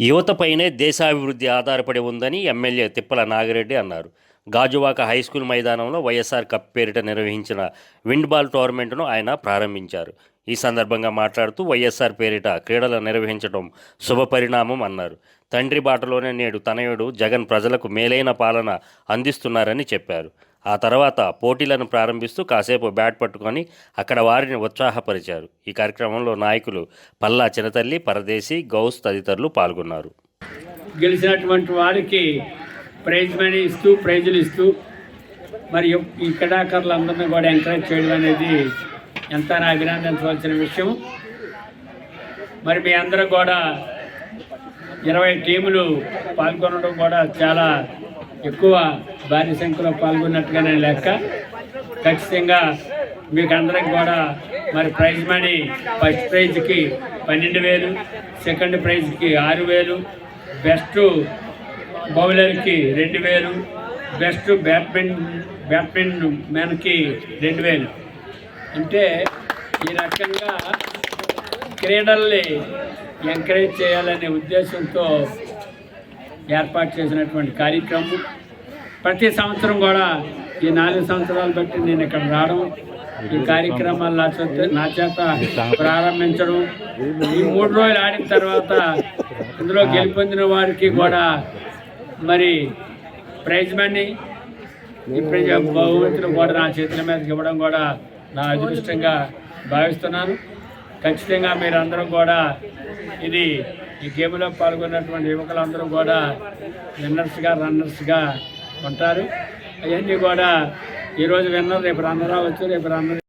యువతపైనే దేశాభివృద్ధి ఆధారపడి ఉందని ఎమ్మెల్యే తిప్పల నాగిరెడ్డి అన్నారు. గాజువాక హై స్కూల్ మైదానంలో వైఎస్ఆర్ కప్ పేరిట నిర్వహించిన విండ్బాల్ టోర్నమెంట్ను ఆయన ప్రారంభించారు. ఈ సందర్భంగా మాట్లాడుతూ వైఎస్ఆర్ పేరిట క్రీడలు నిర్వహించడం శుభపరిణామం అన్నారు. తండ్రి బాటలోనే నేడు తనయుడు జగన్ ప్రజలకు మేలైన పాలన అందిస్తున్నారని చెప్పారు. ఆ తర్వాత పోటీలను ప్రారంభిస్తూ కాసేపు బ్యాట్ పట్టుకొని అక్కడ వారిని ఉత్సాహపరిచారు. ఈ కార్యక్రమంలో నాయకులు పల్లా చినతల్లి పరదేశి గౌస్ తదితరులు పాల్గొన్నారు. గెలిచినటువంటి వారికి ప్రైజ్ మనీ ఇస్తూ ప్రైజులు ఇస్తూ మరి ఈ క్రీడాకారులందరినీ కూడా ఎంకరేజ్ చేయడం అనేది ఎంత అభినందించవలసిన విషయం. మరి మీ అందరూ కూడా ఇరవై టీములు పాల్గొనడం కూడా చాలా ఎక్కువ భారీ సంఖ్యలో పాల్గొన్నట్టుగానే లెక్క. ఖచ్చితంగా మీకు అందరికి కూడా మరి ప్రైజ్ మనీ ఫస్ట్ ప్రైజ్కి పన్నెండు వేలు సెకండ్ ప్రైజ్కి ఆరు వేలు బెస్ట్ బౌలర్కి రెండు వేలు బెస్ట్ బ్యాట్మెన్ బ్యాట్మెన్ మ్యాన్కి రెండు వేలు. అంటే ఈ రకంగా క్రీడల్ని ఎంకరేజ్ చేయాలనే ఉద్దేశంతో ఏర్పాటు చేసినటువంటి కార్యక్రమం. ప్రతి సంవత్సరం కూడా ఈ నాలుగు సంవత్సరాలు బట్టి నేను ఇక్కడ రావడం ఈ కార్యక్రమాలు నా చేత నా చేత ప్రారంభించడం ఈ మూడు రోజులు ఆడిన తర్వాత ఇందులో గెలుపొందిన వారికి కూడా మరి ప్రైజ్ మనీ ఈ ప్రైజ్ బహుమతులు కూడా నా చేతుల మీదకి ఇవ్వడం కూడా నా అదృష్టంగా భావిస్తున్నాను. ఖచ్చితంగా మీరందరూ కూడా ఇది ఈ గేమ్లో పాల్గొన్నటువంటి యువకులందరూ కూడా విన్నర్స్గా రన్నర్స్గా ఉంటారు అవన్నీ కూడా ఈరోజు విన్నారు రేపు రన్నర్ వచ్చు రేపు రన్నర్